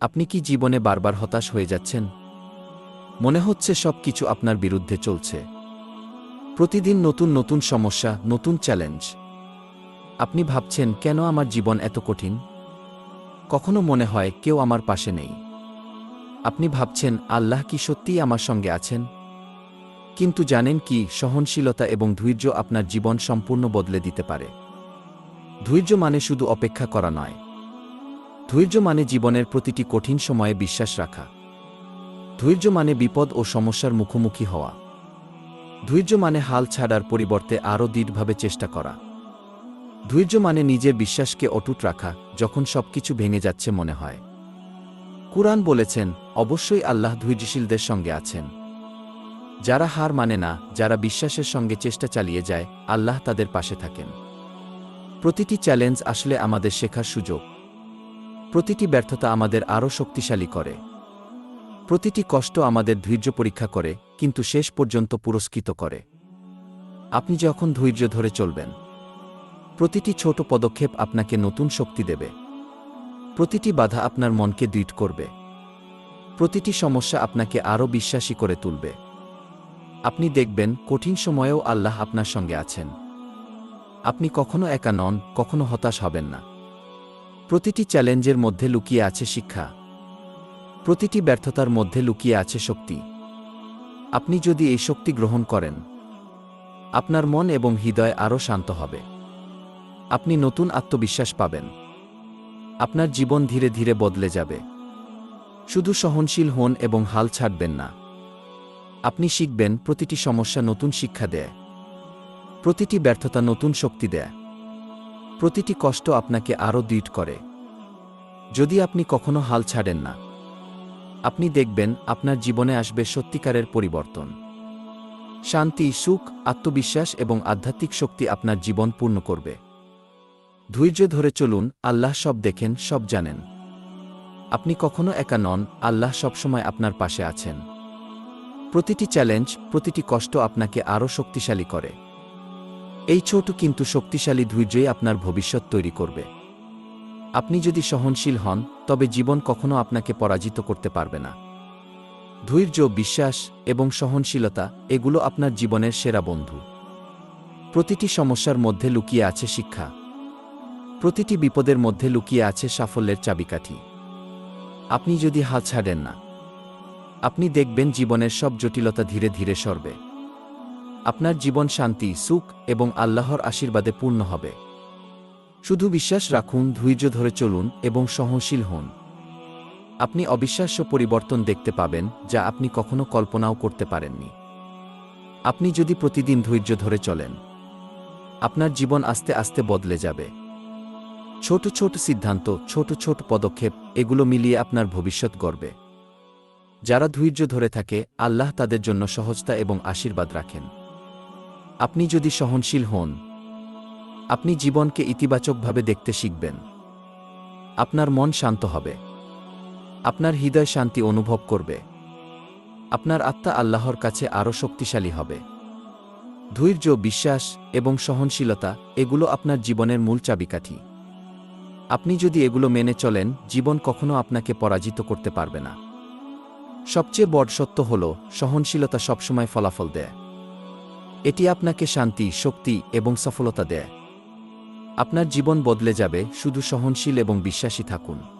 আপনি কি জীবনে বারবার হতাশ হয়ে যাচ্ছেন? মনে হচ্ছে সব কিছু আপনার বিরুদ্ধে চলছে। প্রতিদিন নতুন নতুন সমস্যা, নতুন চ্যালেঞ্জ আপনি ভাবছেন, কেন আমার জীবন এত কঠিন? কখনো মনে হয়, কেউ আমার পাশে নেই। আপনি ভাবছেন, আল্লাহ কি সত্যিই আমার সঙ্গে আছেন? কিন্তু জানেন কি, সহনশীলতা এবং ধৈর্য আপনার জীবন সম্পূর্ণ বদলে দিতে পারে। ধৈর্য মানে শুধু অপেক্ষা করা নয়। ধৈর্য মানে জীবনের প্রতিটি কঠিন সময়ে বিশ্বাস রাখা। ধৈর্য মানে বিপদ ও সমস্যার মুখোমুখি হওয়া। ধৈর্য মানে হাল ছাড়ার পরিবর্তে আরও দৃঢ়ভাবে চেষ্টা করা। ধৈর্য মানে নিজের বিশ্বাসকে অটুট রাখা, যখন সবকিছু ভেঙে যাচ্ছে মনে হয়। কুরআন বলেছেন, অবশ্যই আল্লাহ ধৈর্যশীলদের সঙ্গে আছেন। যারা হার মানে না, যারা বিশ্বাসের সঙ্গে চেষ্টা চালিয়ে যায়, আল্লাহ তাদের পাশে থাকেন। প্রতিটি চ্যালেঞ্জ আসলে আমাদের শেখার সুযোগ। প্রতিটি ব্যর্থতা আমাদের আরও শক্তিশালী করে। প্রতিটি কষ্ট আমাদের ধৈর্য পরীক্ষা করে, কিন্তু শেষ পর্যন্ত পুরস্কৃত করে। আপনি যখন ধৈর্য ধরে চলবেন, প্রতিটি ছোট পদক্ষেপ আপনাকে নতুন শক্তি দেবে। প্রতিটি বাধা আপনার মনকে দৃঢ় করবে। প্রতিটি সমস্যা আপনাকে আরও বিশ্বাসী করে তুলবে। আপনি দেখবেন, কঠিন সময়েও আল্লাহ আপনার সঙ্গে আছেন। আপনি কখনো একা নন, কখনো হতাশ হবেন না। প্রতিটি চ্যালেঞ্জের মধ্যে লুকিয়ে আছে শিক্ষা। প্রতিটি ব্যর্থতার মধ্যে লুকিয়ে আছে শক্তি। আপনি যদি এই শক্তি গ্রহণ করেন, আপনার মন এবং হৃদয় আরও শান্ত হবে। আপনি নতুন আত্মবিশ্বাস পাবেন। আপনার জীবন ধীরে ধীরে বদলে যাবে। শুধু সহনশীল হন এবং হাল ছাড়বেন না। আপনি শিখবেন প্রতিটি সমস্যা নতুন শিক্ষা দেয়। প্রতিটি ব্যর্থতা নতুন শক্তি দেয়। প্রতিটি কষ্ট আপনাকে আরও দৃঢ় করে। যদি আপনি কখনো হাল ছাড়েন না, আপনি দেখবেন আপনার জীবনে আসবে সত্যিকারের পরিবর্তন। শান্তি, সুখ, আত্মবিশ্বাস এবং আধ্যাত্মিক শক্তি আপনার জীবন পূর্ণ করবে। ধৈর্য ধরে চলুন, আল্লাহ সব দেখেন, সব জানেন। আপনি কখনো একা নন, আল্লাহ সবসময় আপনার পাশে আছেন। প্রতিটি চ্যালেঞ্জ, প্রতিটি কষ্ট আপনাকে আরও শক্তিশালী করে। এই ছোট কিন্তু শক্তিশালী ধৈর্যই আপনার ভবিষ্যৎ তৈরি করবে। আপনি যদি সহনশীল হন, তবে জীবন কখনো আপনাকে পরাজিত করতে পারবে না। ধৈর্য, বিশ্বাস এবং সহনশীলতা, এগুলো আপনার জীবনের সেরা বন্ধু। প্রতিটি সমস্যার মধ্যে লুকিয়ে আছে শিক্ষা। প্রতিটি বিপদের মধ্যে লুকিয়ে আছে সাফল্যের চাবিকাঠি। আপনি যদি হাত ছাড়েন না, আপনি দেখবেন জীবনের সব জটিলতা ধীরে ধীরে সরবে। আপনার জীবন শান্তি, সুখ এবং আল্লাহর আশীর্বাদে পূর্ণ হবে। শুধু বিশ্বাস রাখুন, ধৈর্য ধরে চলুন এবং সহনশীল হন। আপনি অবিশ্বাস্য পরিবর্তন দেখতে পাবেন, যা আপনি কখনো কল্পনাও করতে পারেননি। আপনি যদি প্রতিদিন ধৈর্য ধরে চলেন, আপনার জীবন আস্তে আস্তে বদলে যাবে। ছোট ছোট সিদ্ধান্ত, ছোট ছোট পদক্ষেপ, এগুলো মিলিয়ে আপনার ভবিষ্যৎ গড়বে। যারা ধৈর্য ধরে থাকে, আল্লাহ তাদের জন্য সহজতা এবং আশীর্বাদ রাখেন। আপনি যদি সহনশীল হন, আপনি জীবনকে ইতিবাচকভাবে দেখতে শিখবেন। আপনার মন শান্ত হবে। আপনার হৃদয় শান্তি অনুভব করবে। আপনার আত্মা আল্লাহর কাছে আরও শক্তিশালী হবে। ধৈর্য, বিশ্বাস এবং সহনশীলতা, এগুলো আপনার জীবনের মূল চাবিকাঠি। আপনি যদি এগুলো মেনে চলেন, জীবন কখনো আপনাকে পরাজিত করতে পারবে না। সবচেয়ে বড় সত্য হল, সহনশীলতা সবসময় ফলাফল দেয়। এটি আপনাকে শান্তি, শক্তি এবং সফলতা দেয়। আপনার জীবন বদলে যাবে, শুধু সহনশীল এবং বিশ্বাসী থাকুন।